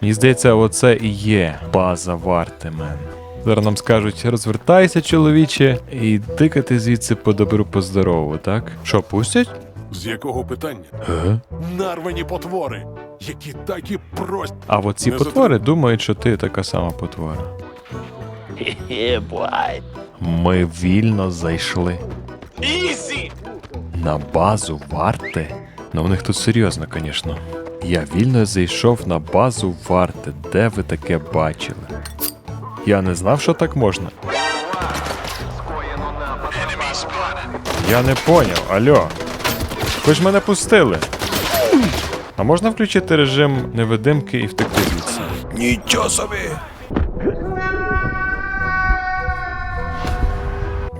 Мені здається, оце і є база варти, мен. Зараз нам скажуть, розвертайся, чоловіче, і тикати звідси по добру по здорову, так? Що, пустять? З якого питання? Ага. Нарвані потвори, які так і просять. А от ці Не потвори думають, що ти така сама потвора. Ми вільно зайшли. На базу варти? Ну в них тут серйозно, звісно. Я вільно зайшов на базу варти. Де ви таке бачили? Я не знав, що так можна. Я не поняв, алло. Ви ж мене пустили. А можна включити режим невидимки і втекти звідси? Нічого собі!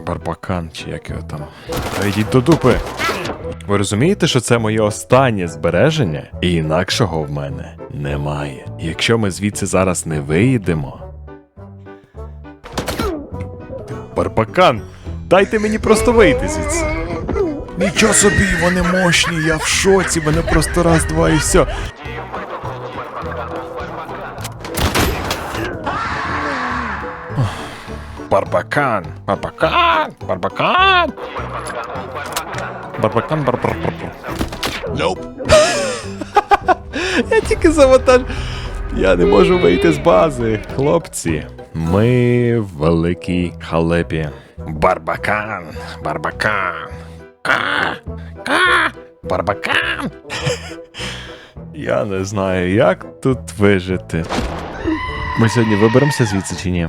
Барбакан, чи як його там. Та йдіть до дупи. Ви розумієте, що це моє останнє збереження, і інакшого в мене немає. Якщо ми звідси зараз не виїдемо. Барбакан, дайте мені просто вийти звідси. Нічого собі, вони мощні, я в шоці, мене просто раз, два і все. Барбакан, Барбакан, Барбакан. Барбакан, Барбакан. Nope. Я тільки завантаж. Я не можу вийти з бази. Хлопці. Ми в великій халепі. Барбакан. Барбакан. А, а, барбакан. Я не знаю, як тут вижити. Ми сьогодні виберемося звідси чи ні?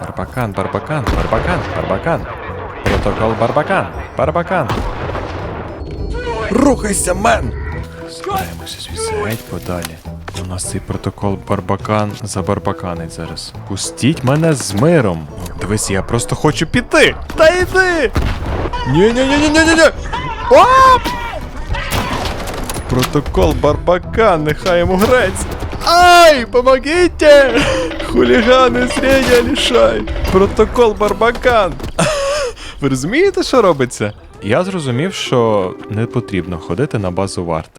Барбакан, барбакан, барбакан, барбакан. Протокол барбакан, барбакан. Рухайся, мен! Геть подалі. У нас цей протокол барбакан забарбаканить зараз. Пустіть мене з миром. Дивись, я просто хочу піти. Та йди! Ні-ні-ні-ні-ні-ні! Оп! Протокол барбакан, нехай йому грець. Ай, помогите! Хулігани зрення лишай! Протокол барбакан! Ви розумієте, що робиться? Я зрозумів, що не потрібно ходити на базу варти.